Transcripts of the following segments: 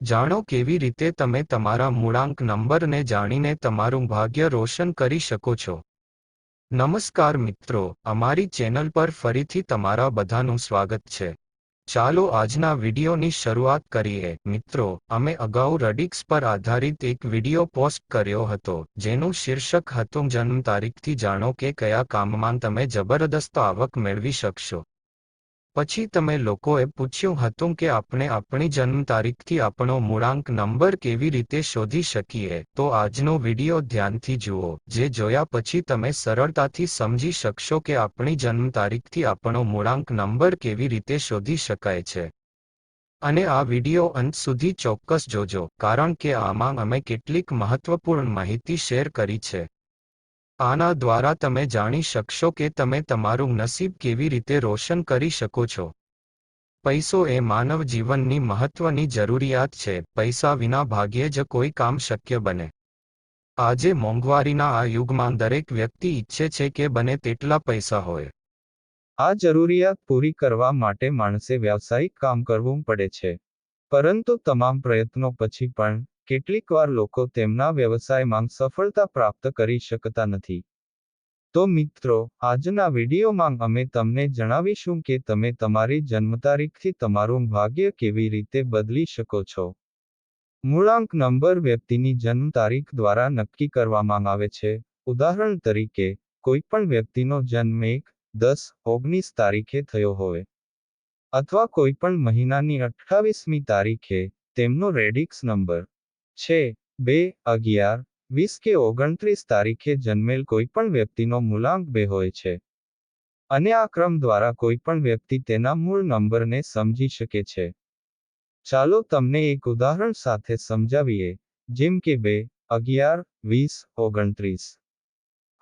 જાણો કેવી રીતે તમે તમારા મૂળાંક નંબરને જાણીને તમારું ભાગ્ય રોશન કરી શકો છો. નમસ્કાર મિત્રો, અમારી ચેનલ પર ફરીથી તમારા બધાનું સ્વાગત છે. ચાલો આજના વિડીયોની શરૂઆત કરીએ. મિત્રો, અમે અગાઉ રડિક્સ પર આધારિત એક વીડિયો પોસ્ટ કર્યો હતો, જેનું શીર્ષક હતું જન્મ તારીખથી જાણો કે કયા કામમાં તમે જબરદસ્ત આવક મેળવી શકશો. પછી તમે લોકોએ પૂછ્યું હતું કે આપણે આપણી જન્મ તારીખથી આપણો મૂળાંક નંબર કેવી રીતે શોધી શકીએ, તો આજનો વિડિયો ધ્યાનથી જુઓ, જે જોયા પછી તમે સરળતાથી સમજી શકશો કે આપણી જન્મ તારીખથી આપણો મૂળાંક નંબર કેવી રીતે શોધી શકાય છે. અને આ વિડિયો અંત સુધી ચોક્કસ જોજો, કારણ કે આમાં અમે કેટલીક મહત્વપૂર્ણ માહિતી શેર કરી છે. આના દ્વારા તમે જાણી શકશો કે તમે તમારું નસીબ કેવી રીતે રોશન કરી શકો છો. પૈસો એ માનવ જીવનની મહત્વની જરૂરિયાત છે. પૈસા વિના ભાગ્યે જ કોઈ કામ શક્ય બને. આજે મોંઘવારીના આ યુગમાં દરેક વ્યક્તિ ઈચ્છે છે કે બને તેટલા પૈસા હોય. આ જરૂરિયાત પૂરી કરવા માટે માણસે વ્યાવસાયિક કામ કરવું પડે છે. પરંતુ તમામ પ્રયત્નો પછી પણ કેટલીકવાર લોકો તેમના વ્યવસાયમાં સફળતા પ્રાપ્ત કરી શકતા નથી. તો મિત્રો, આજના વિડીયોમાં અમે તમને જણાવીશું કે તમે તમારી જન્મતારીખથી તમારું ભાગ્ય કેવી રીતે બદલી શકો છો. મૂળાંક નંબર વ્યક્તિની જન્મ તારીખ દ્વારા નક્કી કરવામાં આવે છે. ઉદાહરણ તરીકે કોઈ પણ વ્યક્તિનો જન્મ એક, દસ, ઓગણીસ તારીખે થયો હોય. અથવા કોઈ પણ મહિનાની અઠ્ઠાવીસમી તારીખે, તેમનો રેડિક્સ નંબર. છે. બે અગિયાર, વીસ કે ઓગણત્રીસ તારીખે જન્મેલ કોઈ પણ વ્યક્તિનો મૂલાંક બે હોય છે. અને આ ક્રમ દ્વારા કોઈ પણ વ્યક્તિ તેના મૂળ નંબરને સમજી શકે છે. ચાલો તમને એક ઉદાહરણ સાથે સમજાવીએ, જેમ કે બે, અગિયાર, વીસ, ઓગણત્રીસ.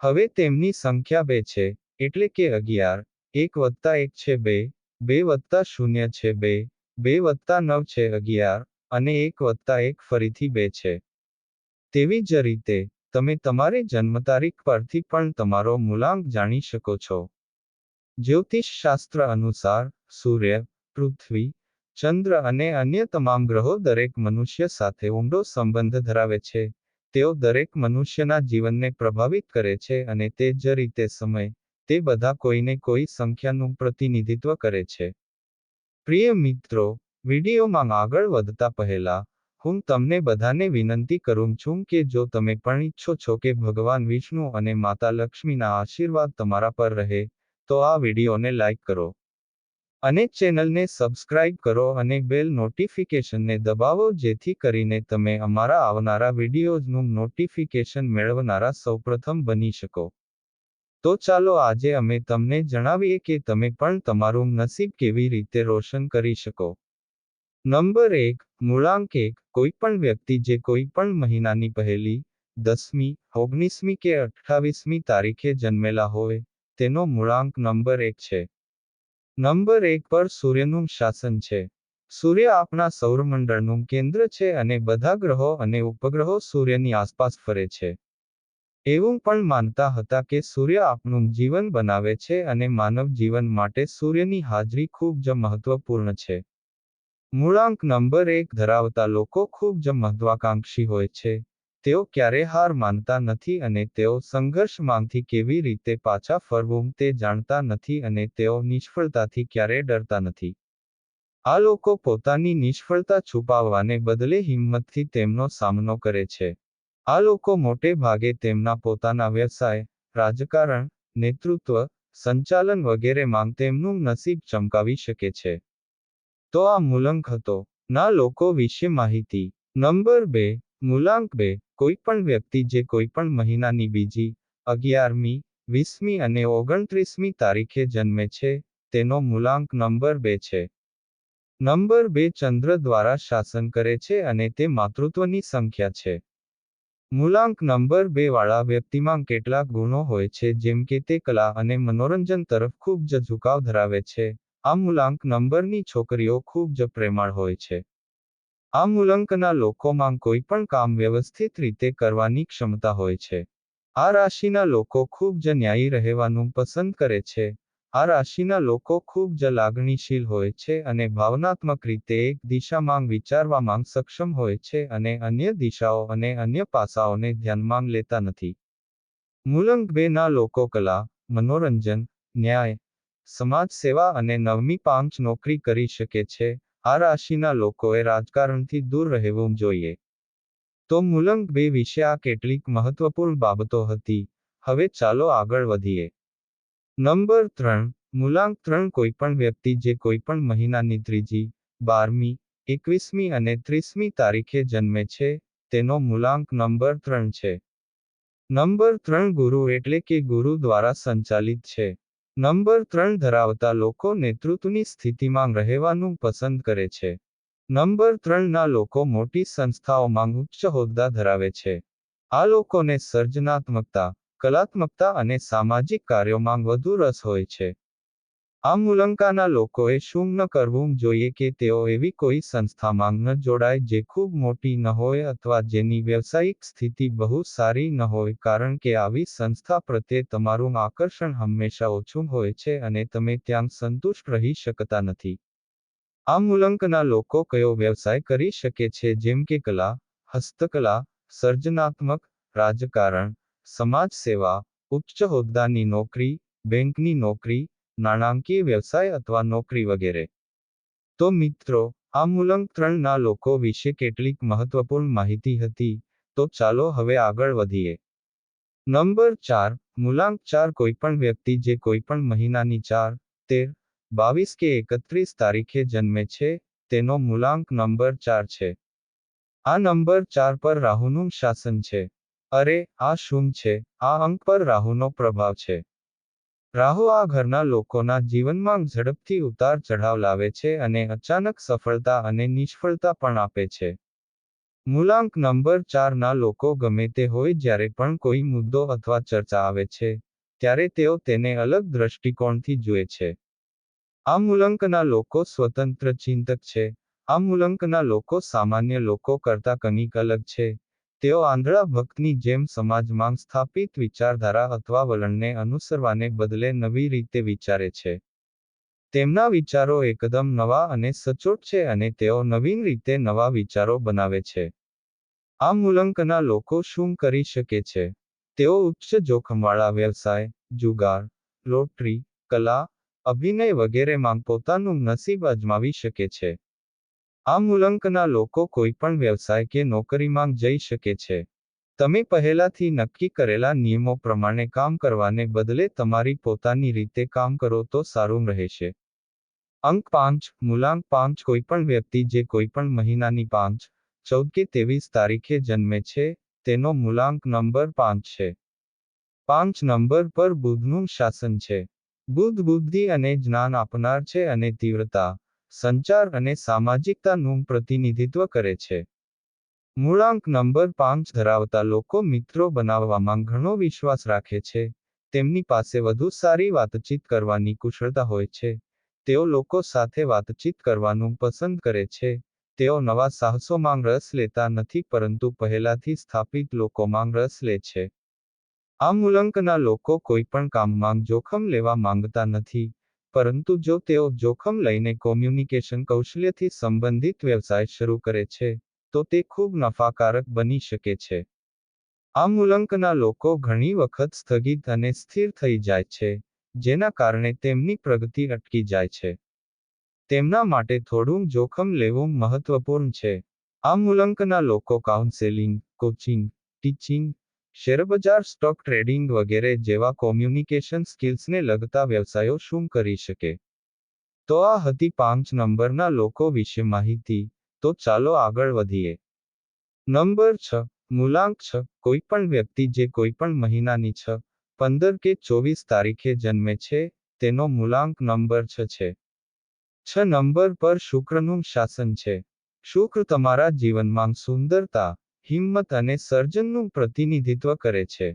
હવે તેમની સંખ્યા બે છે, એટલે કે અગિયાર, એક વત્તા એક છે બે બે વત્તા શૂન્ય છે બે બે વત્તા નવ છે અગિયાર અને એક વત્તા એક ફરીથી બે છે. તેવી જ રીતે, તમે તમારી જન્મ તારીખ પરથી પણ તમારો મૂલાંક જાણી શકો છો. જ્યોતિષ શાસ્ત્ર અનુસાર, સૂર્ય, પૃથ્વી, ચંદ્ર અને અન્ય તમામ ગ્રહો દરેક મનુષ્ય સાથે ઊંડો સંબંધ ધરાવે છે. તેઓ દરેક મનુષ્યના જીવનને પ્રભાવિત કરે છે અને તે જ રીતે સમય, તે બધા કોઈને કોઈ સંખ્યાનું પ્રતિનિધિત્વ કરે છે. પ્રિય મિત્રો વિડીયોમાં આગળ વધતા પહેલા, હું તમને બધાને વિનંતી કરું છું કે જો તમે પણ ઈચ્છો છો કે ભગવાન વિષ્ણુ અને માતા લક્ષ્મીના આશીર્વાદ તમારા પર રહે, તો આ વિડીયોને લાઈક કરો. અને ચેનલને સબસ્ક્રાઇબ કરો અને બેલ નોટિફિકેશનને દબાવો જેથી કરીને તમે અમારા આવનારા વિડીયોઝનું નોટિફિકેશન મેળવનારા સૌપ્રથમ બની શકો. તો ચાલો આજે અમે તમને જણાવીએ કે તમે પણ તમારું નસીબ કેવી રીતે રોશન કરી શકો. નંબર એક, મૂળાંક એક કોઈ પણ વ્યક્તિ જે કોઈ પણ મહિનાની પહેલી, દસમી, ઓગણીસમી કે અઠ્ઠાવીસમી તારીખે જન્મેલા હોય, તેનો મૂળાંક નંબર એક છે. નંબર એક પર સૂર્યનું શાસન છે. સૂર્ય આપણા સૌરમંડળનું કેન્દ્ર છે અને બધા ગ્રહો અને ઉપગ્રહો સૂર્યની આસપાસ ફરે છે. એવું પણ માનતા હતા કે સૂર્ય આપણું જીવન બનાવે છે અને માનવ જીવન માટે સૂર્યની હાજરી ખૂબ જ મહત્વપૂર્ણ છે. મૂળાંક નંબર એક ધરાવતા લોકો ખૂબ જ મહત્વાકાંક્ષી હોય છે. તેઓ ક્યારે હાર માનતા નથી અને તેઓ સંઘર્ષમાંથી કેવી રીતે પાછા ફરવું તે જાણતા નથી અને તેઓ નિષ્ફળતાથી ક્યારે ડરતા નથી. આ લોકો પોતાની નિષ્ફળતા છુપાવવાને બદલે હિંમતથી તેમનો સામનો કરે છે. આ લોકો મોટે ભાગે તેમના પોતાના વ્યવસાય, રાજકારણ, નેતૃત્વ, સંચાલન વગેરેમાં તેમનું નસીબ ચમકાવી શકે છે. તો આ મૂલંક હતો. ના લોકો વિશે માહિતી. નંબર બે, મૂલાંક બે કોઈ પણ વ્યક્તિ જે કોઈ પણ મહિનાની બીજી, અગિયારમી, વીસમી અને ઓગણત્રીસમી તારીખે જન્મે છે, તેનો મૂલાંક નંબર બે છે. નંબર બે ચંદ્ર દ્વારા શાસન કરે છે અને તે માતૃત્વની સંખ્યા છે. મૂલાંક નંબર બે વાળા વ્યક્તિમાં કેટલાક ગુણો હોય છે જેમ કે તે કલા અને મનોરંજન તરફ ખૂબ જ ઝુકાવ ધરાવે છે. આ મૂલાંક નંબરની છોકરીઓ ખૂબ જ પ્રેમાળ હોય છે. આ મૂલાંકના લોકોમાં કોઈ પણ કામ વ્યવસ્થિત રીતે કરવાની ક્ષમતા હોય છે. આ રાશિના લોકો ખૂબ જ ન્યાયી રહેવાનું પસંદ કરે છે. આ રાશિના લોકો ખૂબ જ લાગણીશીલ હોય છે અને ભાવનાત્મક રીતે એક દિશામાં વિચારવામાં સક્ષમ હોય છે અને અન્ય દિશાઓ અને અન્ય પાસાઓને ધ્યાનમાં લેતા નથી. મૂલંક બે ના લોકો કલા, મનોરંજન, ન્યાય સમાજ સેવા અને નવમી પાંચ નોકરી કરી શકે છે. આ રાશિના લોકોએ રાજકારણથી દૂર રહેવું જોઈએ. તો મુલંગ બે વિશે આ કેટલીક મહત્વપૂર્ણ બાબતો હતી. હવે ચાલો આગળ વધીએ. નંબર ત્રણ. મૂલાંક ત્રણ કોઈપણ વ્યક્તિ જે કોઈપણ મહિનાની ત્રીજી, બારમી, એકવીસમી અને ત્રીસમી તારીખે જન્મે છે, તેનો મૂલાંક નંબર ત્રણ છે. નંબર ત્રણ ગુરુ એટલે કે ગુરુ દ્વારા સંચાલિત છે. નંબર ત્રણ ધરાવતા લોકો નેતૃત્વની સ્થિતિમાં રહેવાનું પસંદ કરે છે. નંબર ત્રણના લોકો મોટી સંસ્થાઓમાં ઉચ્ચ હોદ્દા ધરાવે છે. આ લોકોને સર્જનાત્મકતા, કલાત્મકતા અને સામાજિક કાર્યોમાં વધુ રસ હોય છે. આ મૂલંકાના લોકોએ શું ન કરવું જોઈએ કે તેઓ એવી કોઈ સંસ્થામાં ન જોડાય જે ખૂબ મોટી ન હોય અથવા જેની વ્યવસાયિક સ્થિતિ બહુ સારી ન હોય કારણ કે આવી સંસ્થા પ્રત્યે તમારું આકર્ષણ હંમેશા ઓછું હોય છે અને તમે ત્યાં સંતુષ્ટ રહી શકતા નથી. આ મૂલંકના લોકો કયો વ્યવસાય કરી શકે છે જેમ કે કલા, હસ્તકલા, સર્જનાત્મક, રાજકારણ સમાજ સેવા ઉચ્ચ હોદ્દાની નોકરી, બેંકની નોકરી નાણાંકીય વ્યવસાય અથવા નોકરી વગેરે. તો મિત્રો, આ મૂલંક ત્રણના લોકો વિશે કેટલીક મહત્વપૂર્ણ માહિતી હતી, તો ચાલો હવે આગળ વધીએ. નંબર ચાર, મૂલાંક ચાર કોઈપણ વ્યક્તિ જે કોઈપણ મહિનાની ચાર, તેર, બાવીસ કે એકત્રીસ તારીખે જન્મે છે, તેનો મૂલાંક નંબર ચાર છે. આ નંબર ચાર પર રાહુનું શાસન છે. અરે, આ શું છે? આ અંક પર રાહુનો પ્રભાવ છે. રાહુ આ ઘરના લોકોના જીવનમાં ઝડપથી ઉતાર ચઢાવ લાવે છે અને અચાનક સફળતા અને નિષ્ફળતા પણ આપે છે. મૂલાંક નંબર ચારના લોકો ગમે તે હોય જ્યારે પણ કોઈ મુદ્દો અથવા ચર્ચા આવે છે, ત્યારે તેઓ તેને અલગ દ્રષ્ટિકોણથી જુએ છે. આ મૂલંકના લોકો સ્વતંત્ર ચિંતક છે, આ મૂલંકના લોકો સામાન્ય લોકો કરતા કંઈક અલગ છે તેઓ આંધળા ભક્તની જેમ સમાજમાં સ્થાપિત વિચારધારા અથવા વલણને અનુસરવાને બદલે નવી રીતે વિચારે છે. તેમના વિચારો એકદમ નવા અને સચોટ છે અને તેઓ નવીન રીતે નવા વિચારો બનાવે છે. આ મૂલંકના લોકો શું કરી શકે છે? તેઓ ઉચ્ચ જોખમવાળા વ્યવસાય, જુગાર, લોટરી, કલા, અભિનય વગેરેમાં પોતાનું નસીબ અજમાવી શકે છે. આ મૂલંકના લોકો કોઈ પણ વ્યવસાય કે નોકરીમાં જઈ શકે છે. તમે પહેલાથી નક્કી કરેલા નિયમો પ્રમાણે કામ કરવાને બદલે તમારી પોતાની રીતે કામ કરો તો સારું રહેશે. અંક પાંચ, મૂલાંક પાંચ કોઈપણ વ્યક્તિ જે કોઈપણ મહિનાની પાંચ, ચૌદ કે ત્રેવીસ તારીખે જન્મે છે, તેનો મૂલાંક નંબર પાંચ છે. પાંચ નંબર પર બુધનું શાસન છે. બુધ બુદ્ધિ અને જ્ઞાન આપનાર છે અને તીવ્રતા સંચાર અને સામાજિકતાનું પ્રતિનિધિત્વ કરે છે. મૂળાંક નંબર પાંચ ધરાવતા લોકો મિત્રો બનાવવામાં ઘણો વિશ્વાસ રાખે છે. તેમની પાસે વધુ સારી વાતચીત કરવાની કુશળતા હોય છે. તેઓ લોકો સાથે વાતચીત કરવાનું પસંદ કરે છે. તેઓ નવા સાહસોમાં રસ લેતા નથી પરંતુ પહેલાથી સ્થાપિત લોકોમાં રસ લે છે. આ મૂલંકના લોકો કોઈ પણ કામમાં જોખમ લેવા માંગતા નથી. પરંતુ જો તેઓ જોખમ લઈને કોમ્યુનિકેશન કૌશલ્યથી સંબંધિત વ્યવસાય શરૂ કરે છે, તો તે ખૂબ નફાકારક બની શકે છે. આ મૂલંકના લોકો ઘણી વખત સ્થગિત અને સ્થિર થઈ જાય છે, જેના કારણે તેમની પ્રગતિ અટકી જાય છે. તેમના માટે થોડું જોખમ લેવું મહત્વપૂર્ણ છે. આ મૂલંકના લોકો કાઉન્સેલિંગ, કોચિંગ, ટીચિંગ શેરબજાર સ્ટોક ટ્રેડિંગ વગેરે જેવા કોમ્યુનિકેશન સ્કિલ્સને લગતા વ્યવસાયો શું કરી શકે? તો આ હતી પાંચ નંબરના લોકો વિશે માહિતી. તો ચાલો આગળ વધીએ. નંબર છ. મૂલાંક છ. કોઈ પણ વ્યક્તિ જે કોઈ પણ મહિનાની છ, પંદર કે ચોવીસ તારીખે જન્મે છે, તેનો મૂલાંક નંબર છ છે. છ નંબર પર શુક્રનું શાસન છે. શુક્ર તમારા જીવનમાં સુંદરતા હિંમત અને સર્જનનું પ્રતિનિધિત્વ કરે છે.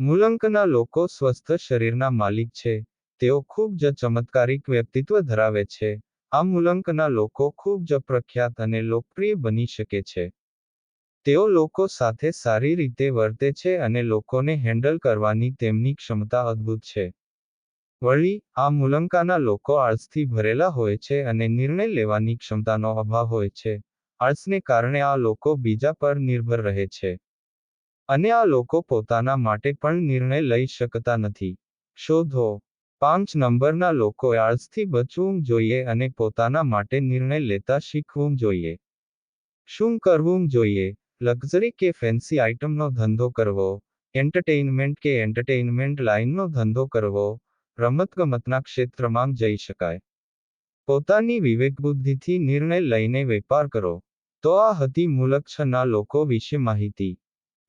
મૂલંકના લોકો સ્વસ્થ શરીરના માલિક છે. તેઓ ખૂબ જ ચમત્કારિક વ્યક્તિત્વ ધરાવે છે. આ મુલંકના લોકો ખૂબ જ પ્રખ્યાત અને લોકપ્રિય બની શકે છે. તેઓ લોકો સાથે સારી રીતે વર્તે છે અને લોકોને હેન્ડલ કરવાની તેમની ક્ષમતા અદ્ભુત છે. વળી, આ મુલંકાના લોકો આળસથી ભરેલા હોય છે અને નિર્ણય લેવાની ક્ષમતાનો અભાવ હોય છે. આળસને કારણે આ લોકો બીજા પર નિર્ભર રહે છે. અને આ લોકો પોતાના માટે પણ નિર્ણય લઈ શકતા નથી. શોધો. પાંચ નંબરના લોકોએ આળસથી બચવું જોઈએ અને પોતાના માટે નિર્ણય લેતા શીખવું જોઈએ. શું કરવું જોઈએ? લક્ઝરી કે ફેન્સી આઇટમનો ધંધો કરવો? એન્ટરટેઇનમેન્ટ કે એન્ટરટેઇનમેન્ટ લાઇનનો ધંધો કરવો? રમતગમતના ક્ષેત્રમાં જઈ શકાય. પોતાની વિવેકબુદ્ધિથી નિર્ણય લઈને વેપાર કરો. તો આ હતી મૂલક લોકો વિશે માહિતી.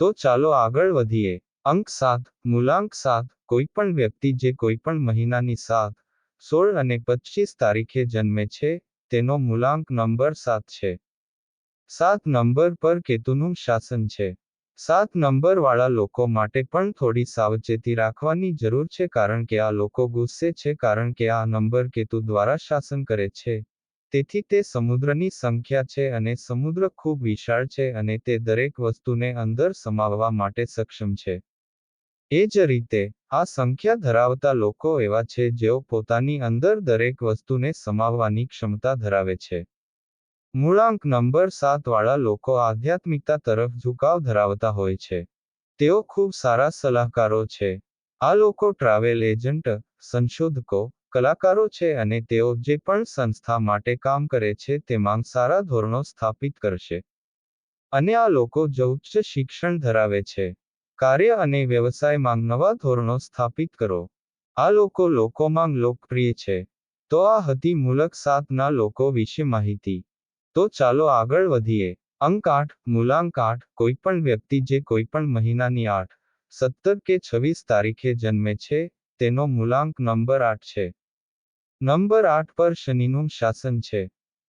તો ચાલો આગળ વધીએ. અંક સાત, મૂલાંક સાત કોઈ પણ વ્યક્તિ જે કોઈ પણ મહિનાની સાત, સોળ અને પચીસ તારીખે જન્મે છે, તેનો મૂલાંક નંબર સાત છે. સાત નંબર પર કેતુનું શાસન છે. સાત નંબર વાળા લોકો માટે પણ થોડી સાવચેતી રાખવાની જરૂર છે કારણ કે આ લોકો ગુસ્સે છે કારણ કે આ નંબર કેતુ દ્વારા શાસન કરે છે. તેથી તે સમુદ્રની સંખ્યા છે અને સમુદ્ર ખૂબ વિશાળ છે અને તે દરેક વસ્તુને અંદર સમાવવા માટે સક્ષમ છે. એ જ રીતે, આ સંખ્યા ધરાવતા લોકો એવા છે જેઓ પોતાની અંદર દરેક વસ્તુને સમાવવાની ક્ષમતા ધરાવે છે. મૂળાંક નંબર સાત વાળા લોકો આધ્યાત્મિકતા તરફ ઝુકાવ ધરાવતા હોય છે. તેઓ ખૂબ સારા સલાહકારો છે. આ લોકો ટ્રાવેલ એજન્ટ, સંશોધકો કલાકારો છે અને તેઓ જે પણ સંસ્થા માટે કામ કરે છે તેમાં સારા ધોરણો સ્થાપિત કરશે. અને આ લોકો જ ઉચ્ચ શિક્ષણ ધરાવે છે. કાર્ય અને વ્યવસાયમાં નવા ધોરણો સ્થાપિત કરો. આ લોકો લોકોમાં લોકપ્રિય છે. તો આ હતી મૂલક સાતના લોકો વિશે માહિતી. તો ચાલો આગળ વધીએ. અંક આઠ, મૂલાંક આઠ, કોઈ પણ વ્યક્તિ જે કોઈ પણ મહિનાની આઠ, સત્તર કે છવ્વીસ તારીખે જન્મે છે, તેનો મૂલાંક નંબર આઠ છે. નંબર આઠ પર શનિનું શાસન છે.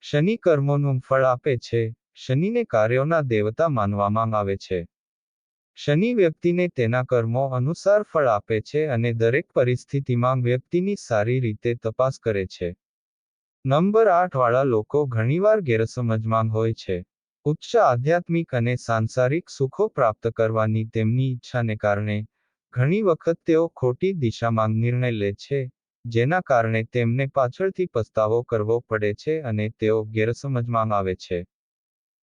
શનિ કર્મોનું ફળ આપે છે. શનિને કાર્યોના દેવતા માનવામાં આવે છે. શનિ વ્યક્તિને તેના કર્મો અનુસાર ફળ આપે છે અને દરેક પરિસ્થિતિમાં વ્યક્તિની સારી રીતે તપાસ કરે છે. નંબર આઠ વાળા લોકો ઘણીવાર ગેરસમજમાં હોય છે. ઉચ્ચ આધ્યાત્મિક અને સાંસારિક સુખો પ્રાપ્ત કરવાની તેમની ઈચ્છાને કારણે ઘણી વખત તેઓ ખોટી દિશામાં નિર્ણય લે છે. જેના કારણે તેમને પાછળથી પસ્તાવો કરવો પડે છે અને તેઓ ગેરસમજમાં આવે છે.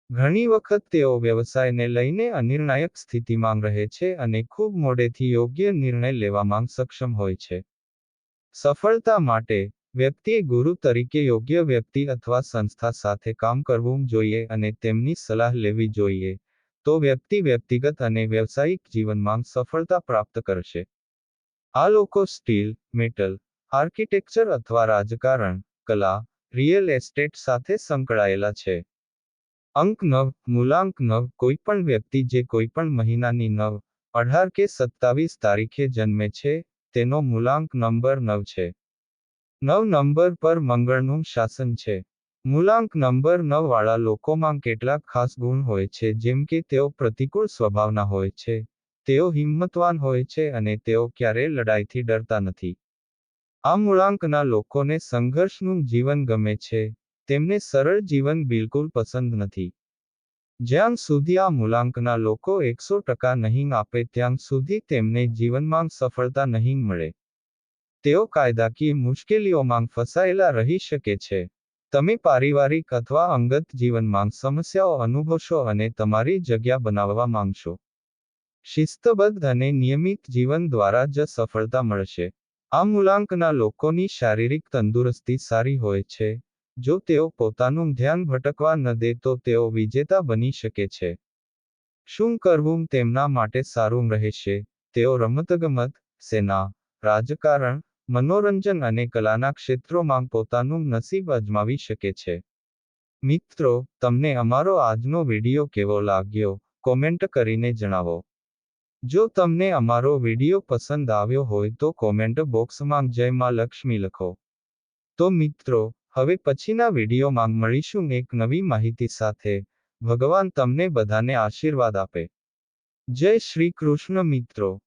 ઘણી વખત તેઓ વ્યવસાયને લઈને અનિર્ણાયક સ્થિતિમાં રહે છે અને ખૂબ મોડેથી યોગ્ય નિર્ણય લેવામાં સક્ષમ હોય છે. સફળતા માટે વ્યક્તિએ ગુરુ તરીકે યોગ્ય વ્યક્તિ અથવા સંસ્થા સાથે કામ કરવું જોઈએ અને તેમની સલાહ લેવી જોઈએ, તો વ્યક્તિ વ્યક્તિગત અને વ્યવસાયિક જીવનમાં સફળતા પ્રાપ્ત કરશે. આ લોકો સ્ટીલ, મેટલ આર્કિટેક્ચર અથવા રાજકારણ, કલા, રિયલ એસ્ટેટ સાથે સંકળાયેલા છે. અંક નવ, મૂલાંક નવ, કોઈપણ વ્યક્તિ જે કોઈપણ મહિનાની નવ, અઢાર કે સત્તાવીસ તારીખે જન્મે છે, તેનો મૂલાંક નંબર નવ છે. નવ નંબર પર મંગળનું શાસન છે. મૂલાંક નંબર નવ વાળા લોકોમાં કેટલાક ખાસ ગુણ હોય છે, જેમ કે તેઓ પ્રતિકૂળ સ્વભાવના હોય છે, તેઓ હિંમતવાન હોય છે અને તેઓ ક્યારેય લડાઈથી ડરતા નથી. આ મૂળાંકના લોકોને સંઘર્ષનું જીવન ગમે છે, તેમને સરળ જીવન બિલકુલ પસંદ નથી. જ્યાં સુધી આ મૂલાંકના લોકો એકસો ટકા નહીં આપે ત્યાં સુધી તેમને જીવનમાં સફળતા નહીં મળે. તેઓ કાયદાકીય મુશ્કેલીઓમાં ફસાયેલા રહી શકે છે. તમે પારિવારિક અથવા અંગત જીવનમાં સમસ્યાઓ અનુભવશો અને તમારી જગ્યા બનાવવા માંગશો. શિસ્તબદ્ધ અને નિયમિત જીવન દ્વારા જ સફળતા મળશે. આ મૂલાંકના લોકોની શારીરિક તંદુરસ્તી સારી હોય છે. જો તેઓ પોતાનું ધ્યાન ભટકવા ન દે તો તેઓ વિજેતા બની શકે છે. શું કરવું તેમના માટે સારું રહેશે? તેઓ રમતગમત, સેના, રાજકારણ, મનોરંજન અને કલાના ક્ષેત્રોમાં પોતાનું નસીબ અજમાવી શકે છે. મિત્રો, તમને અમારો આજનો વિડિયો કેવો લાગ્યો? કોમેન્ટ કરીને જણાવો. જો તમને અમારો વીડિયો પસંદ આવ્યો હોય તો કોમેન્ટ બોક્સમાં જય માં લક્ષ્મી લખો. તો મિત્રો, હવે પછીના વિડીયોમાં મળીશું એક નવી માહિતી સાથે. ભગવાન તમને બધાને આશીર્વાદ આપે. જય શ્રી કૃષ્ણ મિત્રો.